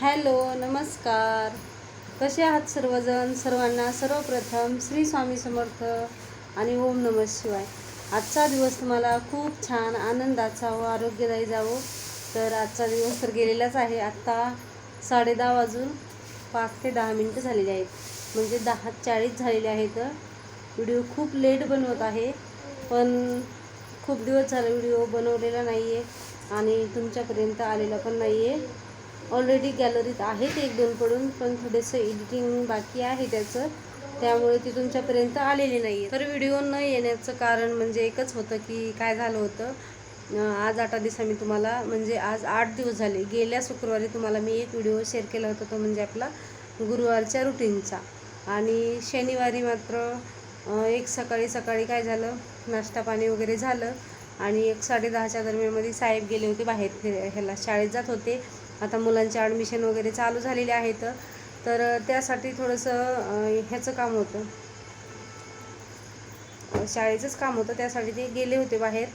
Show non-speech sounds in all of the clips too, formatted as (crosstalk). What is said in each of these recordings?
Hello नमस्कार. कसे आहात सर्वजण? सर्वांना सर्वप्रथम श्री स्वामी समर्थ आणि ओम नमः शिवाय. आजचा दिवस तुम्हाला खूप छान आनंदाचा व आरोग्यदायी जावो. तर आजचा दिवस तर गेलेलाच आहे. आत्ता साडे दहा वाजून पाच ते दहा मिनटं झालेली आहेत. म्हणजे दहा चाळीस झालेले आहेत. व्हिडिओ खूप लेट बनवत आहे. पण खूप दिवस झालं व्हिडिओ बनवलेला नाही आहे आणि तुमच्यापर्यंत आलेला पण नाही आहे ऑलरेडी गॅलरीत आहेत एक दोन पडून पण थोडंसं एडिटिंग बाकी आहे त्याचं. त्यामुळे ती तुमच्यापर्यंत आलेली नाही तर व्हिडिओ न येण्याचं कारण म्हणजे एकच होतं की काय झालं होतं? आज आठ दिवसा मी तुम्हाला म्हणजे आज आठ दिवस झाले. गेल्या शुक्रवारी तुम्हाला मी एक व्हिडिओ शेअर केला होता तो म्हणजे आपला गुरुवारच्या रुटीनचा आणि शनिवारी मात्र एक सकाळी सकाळी काय झालं? नाश्ता पाणी वगैरे झालं. आणि एक साडे दहाच्या दरम्यानमध्ये साहेब गेले होते बाहेर फिर- ह्याला शाळेत जात होते. आता मुलांचे ॲडमिशन वगैरे चालू झालेले आहेत तर त्यासाठी थोडंसं ह्याचं काम होतं. शाळेचंच काम होतं त्यासाठी ते गेले होते बाहेर.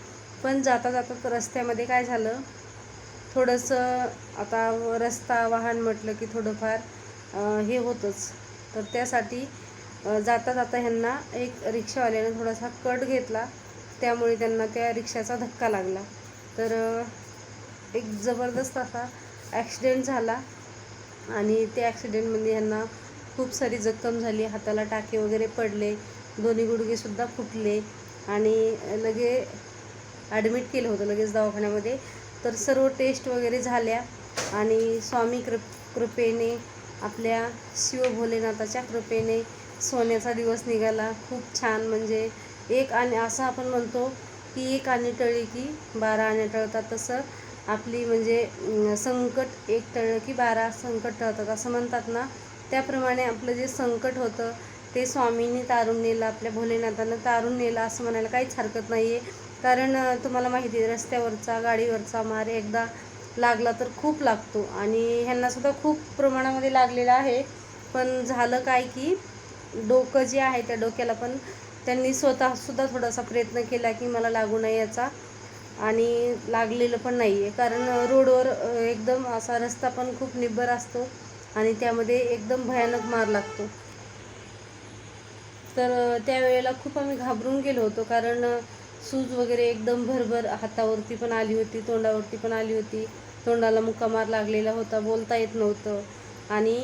पण जाता जाता तर रस्त्यामध्ये काय झालं थोडंसं आता रस्ता वाहन म्हटलं की थोडंफार हे होतंच. तर त्यासाठी जाता जाता ह्यांना एक रिक्षावाल्याने थोडासा कट घेतला. त्यामुळे त्यांना त्या रिक्षाचा धक्का लागला. तर एक जबरदस्त असा ॲक्सिडेंट झाला आणि त्या ॲक्सिडेंटमध्ये ह्यांना खूप सारी जखम झाली हाताला टाके वगैरे पडले दोन्ही गुडघेसुद्धा फुटले आणि लगे ॲडमिट केलं होतं लगेच दवाखान्यामध्ये. तर सर्व टेस्ट वगैरे झाल्या आणि स्वामी कृप कृपेने आपल्या शिव भोलेनाथाच्या कृपेने सोन्याचा दिवस निघाला. खूप छान म्हणजे एक आणि असं आपण म्हणतो की एक आणि टळली की बारा आणि टळतात तसं. आपली म्हणजे संकट एक टळलं की बारा संकट टळतात. असं म्हणतात ना त्याप्रमाणे आपलं जे संकट होतं ते स्वामींनी तारून नेलं आपल्या भोलेनाथानं तारून नेलं असं म्हणायला काहीच हरकत नाही आहे कारण तुम्हाला माहिती आहे रस्त्यावरचा गाडीवरचा मार एकदा लागला तर खूप लागतो. आणि ह्यांनासुद्धा खूप प्रमाणामध्ये लागलेला आहे. पण झालं काय की डोकं जे आहे त्या डोक्याला पण त्यांनी स्वतःसुद्धा थोडासा प्रयत्न केला की मला लागू नये याचा. आणि लागलेलं पण नाही आहे कारण रोडवर एकदम असा रस्ता पण खूप निब्बर असतो आणि त्यामध्ये एकदम भयानक मार लागतो. तर त्यावेळेला खूप आम्ही घाबरून गेलो होतो. कारण सूज वगैरे एकदम भरभर हातावरती पण आली होती तोंडावरती पण आली होती. तोंडाला मुक्का मार लागलेला होता बोलता येत नव्हतं. आणि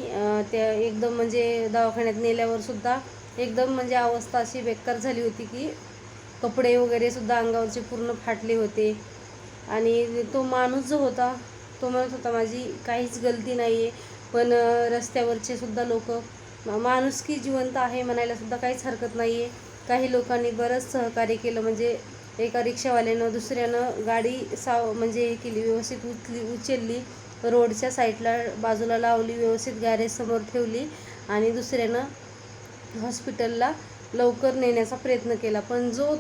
त्या एकदम म्हणजे दवाखान्यात नेल्यावर सुद्धा एकदम म्हणजे अवस्था अशी बेकार झाली होती की कपडे वगैरे सुद्धा अंगावरचे पूर्ण फाटले होते. आणि तो माणूस जो होता तो म्हणत होता माझी काहीच गलती नाही आहे पण रस्त्यावरचे सुद्धा लोक माणुसकी जिवंत आहे म्हणायला सुद्धा काहीच हरकत नाही आहे काही लोकांनी बरंच सहकार्य केलं म्हणजे एका रिक्षावाल्यानं दुसऱ्यानं गाडी साव म्हणजे हे केली व्यवस्थित उचली उचलली रोडच्या साईडला बाजूला लावली व्यवस्थित गॅरेजसमोर ठेवली आणि दुसऱ्यानं हॉस्पिटलला लवकर नेण्याचा प्रयत्न केला. पण जो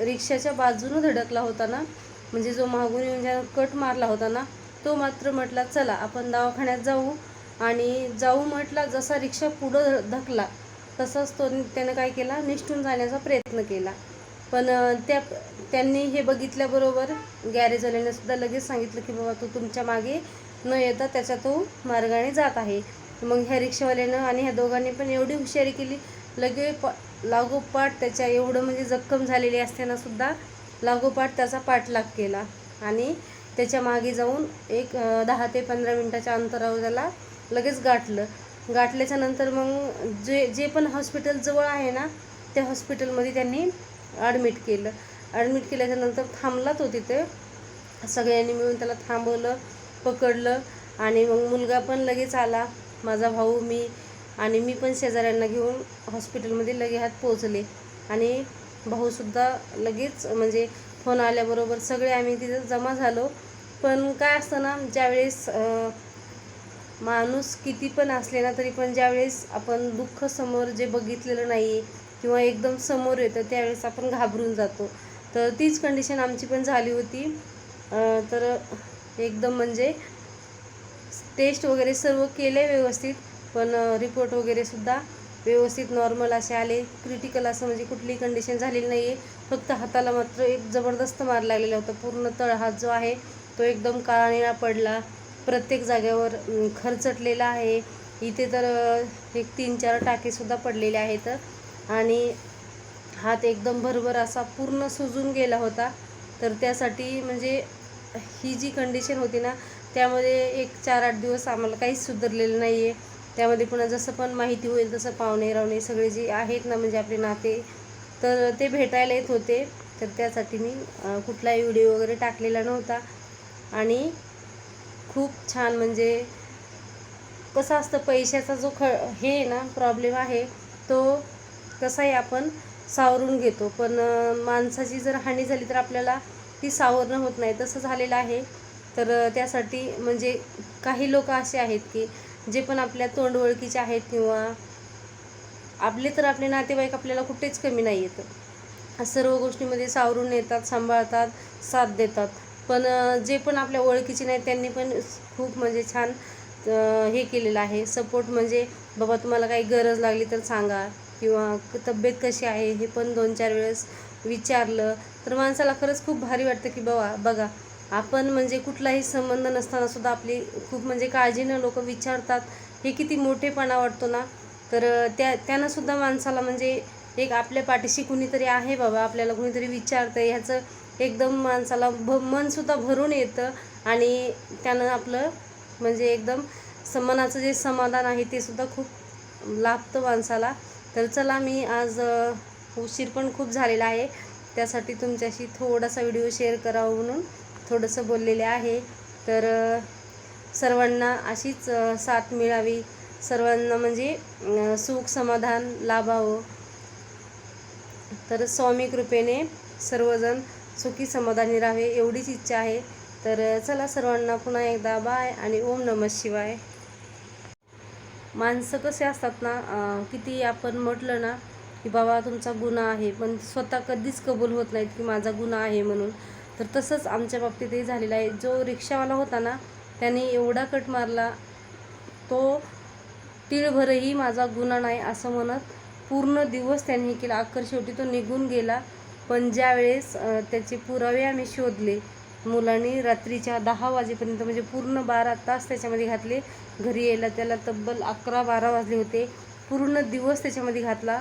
रिक्षाच्या बाजूनं धडकला होता ना म्हणजे जो मागून येऊन ज्यानं कट मारला होता ना तो मात्र म्हटला चला आपण दवाखान्यात जाऊ. आणि जाऊ म्हटला जसा रिक्षा पुढं धकला तसाच तो त्यानं काय केला निष्ठून जाण्याचा प्रयत्न केला. पण त्या त्यांनी हे बघितल्याबरोबर गॅरेजवाल्याने सुद्धा लगेच सांगितलं की बाबा तो तुमच्या मागे न येता त्याच्या तो मार्गाने जात आहे. मग ह्या रिक्षावाल्यानं आणि ह्या दोघांनी पण एवढी हुशारी केली लगे प लागोपाठ त्याच्या एवढं म्हणजे जखम झालेली असताना सुद्धा लागोपाठ त्याचा पाठलाग केला. आणि त्याच्यामागे जाऊन एक दहा ते पंधरा मिनटाच्या अंतरावर त्याला लगेच गाठलं. गाठल्याच्या नंतर मग जे जे पण हॉस्पिटल जवळ आहे ना त्या हॉस्पिटलमध्ये त्यांनी ॲडमिट केलं. ॲडमिट केल्याच्यानंतर थांबला तो तिथे. सगळ्यांनी मिळून त्याला थांबवलं पकडलं आणि मग मुलगा पण लगेच आला. माझा भाऊ मी आणि मी पण शेजाऱ्यांना घेऊन हॉस्पिटलमध्ये लगे हात पोचले आणि भाऊसुद्धा लगेच म्हणजे फोन आल्याबरोबर सगळे आम्ही तिथं जमा झालो. पण काय असतं ना ज्यावेळेस माणूस किती पण असले ना तरी पण ज्यावेळेस आपण दुःख समोर जे बघितलेलं नाही किंवा एकदम समोर येतं त्यावेळेस आपण घाबरून जातो. तर तीच कंडिशन आमची पण झाली होती. तर एकदम म्हणजे टेस्ट वगैरे सर्व केले व्यवस्थित. पण रिपोर्ट वगैरे सुद्धा व्यवस्थित नॉर्मल असे आले. क्रिटिकल असं म्हणजे कुठली कंडिशन झालेली नाही आहे फक्त हाताला मात्र एक जबरदस्त मार लागलेला होता. पूर्ण तळहात जो आहे तो एकदम काळा निळा पडला. प्रत्येक जागेवर खरचटलेला आहे. इथे तर एक तीन चार टाकेसुद्धा पडलेले आहेत. आणि हात एकदम भरभर असा पूर्ण सुजून गेला होता. तर त्यासाठी म्हणजे ही जी कंडिशन होती ना त्यामध्ये एक चार आठ दिवस आम्हाला काहीच सुधारलेलं नाही आहे त्यामध्ये पुन्हा जसं पण माहिती होईल तसं पाहुणे रावणे सगळे जे आहेत ना म्हणजे आपले नाते तर ते भेटायला येत होते. तर त्यासाठी मी कुठलाही व्हिडिओ वगैरे टाकलेला नव्हता. आणि खूप छान म्हणजे कसं असतं पैशाचा जो ख हे आहे ना प्रॉब्लेम आहे तो कसाही आपण सावरून घेतो. पण माणसाची जर हानी झाली तर आपल्याला ती सावरणं होत नाही. तसं झालेलं आहे. तर त्यासाठी म्हणजे काही लोक असे आहेत की जे पण आपल्या तोंड ओळखीचे आहेत किंवा आपले तर आपले नातेवाईक आपल्याला कुठेच कमी नाही येतं. सर्व गोष्टीमध्ये सावरून येतात सांभाळतात साथ देतात. पण जे पण आपल्या ओळखीचे नाही त्यांनी पण खूप म्हणजे छान हे केलेलं आहे. सपोर्ट म्हणजे बाबा तुम्हाला काही गरज लागली तर सांगा किंवा तब्येत कशी आहे? हे पण दोन चार वेळेस विचारलं. तर माणसाला खरंच खूप भारी वाटतं की बाबा बघा आपण म्हणजे कुठलाही संबंध नसताना सुद्धा आपली खूप म्हणजे काळजीनं लोक विचारतात. हे किती मोठेपणा वाटतो ना? तर त्या त्यानं सुद्धा माणसाला म्हणजे एक आपल्या पाठीशी कुणीतरी आहे बाबा आपल्याला कुणीतरी विचारतं ह्याचं एकदम माणसाला भ मनसुद्धा भरून येतं आणि त्यानं आपलं म्हणजे एकदम मनाचं जे समाधान आहे ते सुद्धा खूप लाभतं माणसाला. तर चला मी आज उशीर पण खूप झालेला आहे. त्यासाठी तुमच्याशी थोडासा व्हिडिओ शेअर करावा म्हणून. थोडंसं बोललेले आहे. तर सर्वांना अशीच साथ मिळावी. सर्वांना म्हणजे सुख समाधान लाभावं. तर स्वामी कृपेने सर्वजण सुखी समाधानी राहावे एवढीच इच्छा आहे. तर चला सर्वांना पुन्हा एकदा बाय आणि ओम नमः शिवाय. माणसं कसे असतात ना किती आपण म्हटलं ना की बाबा तुमचा गुन्हा आहे पण स्वतः कधीच कबूल होत नाहीत की माझा गुन्हा आहे म्हणून. तर तसंच आमच्या बाबतीतही झालेलं आहे. जो रिक्षावाला होता ना त्याने एवढा कट मारला तो तिळभरही माझा गुन्हा नाही असं म्हणत पूर्ण दिवस त्यांनी हे केला. अखेर शेवटी तो निघून गेला. पण ज्यावेळेस त्याचे पुरावे आम्ही शोधले मुलांनी रात्रीच्या दहा वाजेपर्यंत म्हणजे पूर्ण बारा तास त्याच्यामध्ये घातले. घरी यायला त्याला तब्बल अकरा बारा वाजले होते. पूर्ण दिवस त्याच्यामध्ये घातला.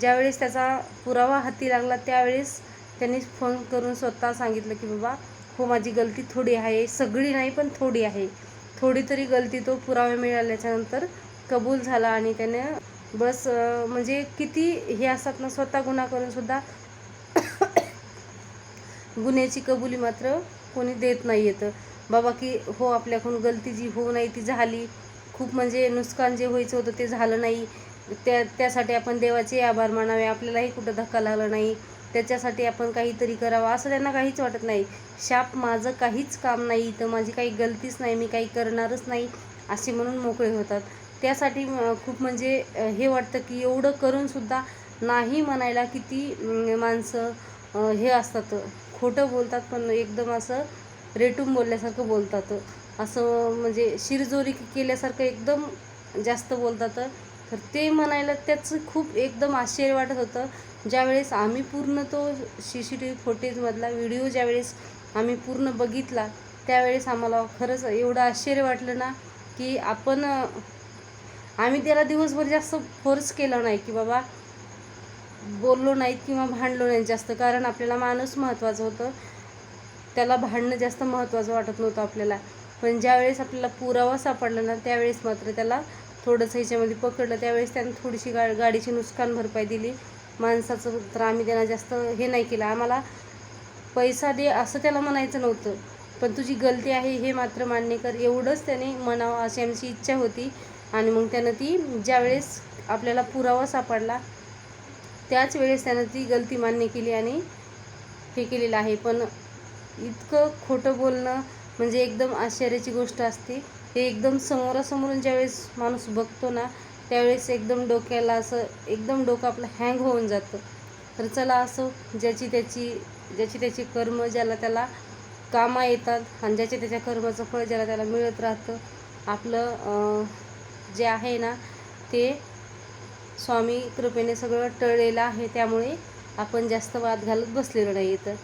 ज्यावेळेस त्याचा पुरावा हाती लागला त्यावेळेस त्यांनी फोन करून स्वतः सांगितलं की बाबा हो माझी गलती थोडी आहे. सगळी नाही पण थोडी आहे. थोडी तरी गलती तो पुरावे मिळाल्याच्यानंतर कबूल झाला आणि त्याने बस म्हणजे किती हे असतात ना स्वतः गुन्हा करून सुद्धा (coughs) गुन्ह्याची कबुली मात्र कोणी देत नाही येतं. बाबा की हो आपल्याकडून गलती जी होऊ नाही ती झाली. खूप म्हणजे नुकसान जे व्हायचं होतं ते झालं नाही. त्या त्यासाठी आपण देवाचे आभार मानावे. आपल्यालाही कुठं धक्का लागला नाही. त्याच्यासाठी आपण काहीतरी करावं. असं त्यांना काहीच वाटत नाही. शाप माझं काहीच काम नाही तर माझी काही गलतीच नाही. मी काही करणारच नाही असे म्हणून मोकळे होतात. त्यासाठी खूप म्हणजे हे वाटतं की एवढं करूनसुद्धा नाही म्हणायला किती माणसं हे असतात. खोटं बोलतात पण एकदम असं रेटून बोलल्यासारखं बोलतात. असं म्हणजे शिरजोरी केल्यासारखं एकदम जास्त बोलतात. तर ते म्हणायला त्याचं खूप एकदम आश्चर्य वाटत होतं. ज्यावेळेस आम्ही पूर्ण तो सी सी टी व्ही फुटेजमधला व्हिडिओ ज्यावेळेस आम्ही पूर्ण बघितला त्यावेळेस आम्हाला खरंच एवढं आश्चर्य वाटलं ना की आपण आम्ही त्याला दिवसभर जास्त फोर्स केला नाही की बाबा बोललो नाहीत किंवा भांडलो नाही जास्त कारण आपल्याला माणूस महत्त्वाचं होतं. त्याला भांडणं जास्त महत्त्वाचं वाटत नव्हतं आपल्याला. पण ज्यावेळेस आपल्याला पुरावा सापडला ना त्यावेळेस मात्र त्याला थोडंसं ह्याच्यामध्ये पकडलं त्यावेळेस त्यानं थोडीशी गा गाडीची नुकसान भरपाई दिली. माणसाचं तर आम्ही त्यांना जास्त हे नाही केलं. आम्हाला पैसा दे असं त्याला म्हणायचं नव्हतं. पण तुझी गलती आहे हे मात्र मान्य कर. एवढंच त्याने म्हणावं अशी आमची इच्छा होती. आणि मग त्यानं ती ज्यावेळेस आपल्याला पुरावा सापडला त्याच वेळेस त्यानं ती गलती मान्य केली आणि हे केलेलं आहे. पण इतकं खोटं बोलणं म्हणजे एकदम आश्चर्याची गोष्ट असते. हे एकदम समोरासमोरून ज्यावेळेस माणूस बघतो ना त्यावेळेस एकदम डोक्याला असं एकदम डोकं आपलं हँग होऊन जातं. तर चला असो ज्याची त्याची ज्याची त्याची कर्म ज्याला त्याला कामा येतात आणि ज्याच्या त्याच्या कर्माचं फळ ज्याला त्याला मिळत राहतं आपलं जे आहे ना ते स्वामी कृपेने सगळं टळलेलं आहे. त्यामुळे आपण जास्त वाद घालत बसलेलो नाही तर.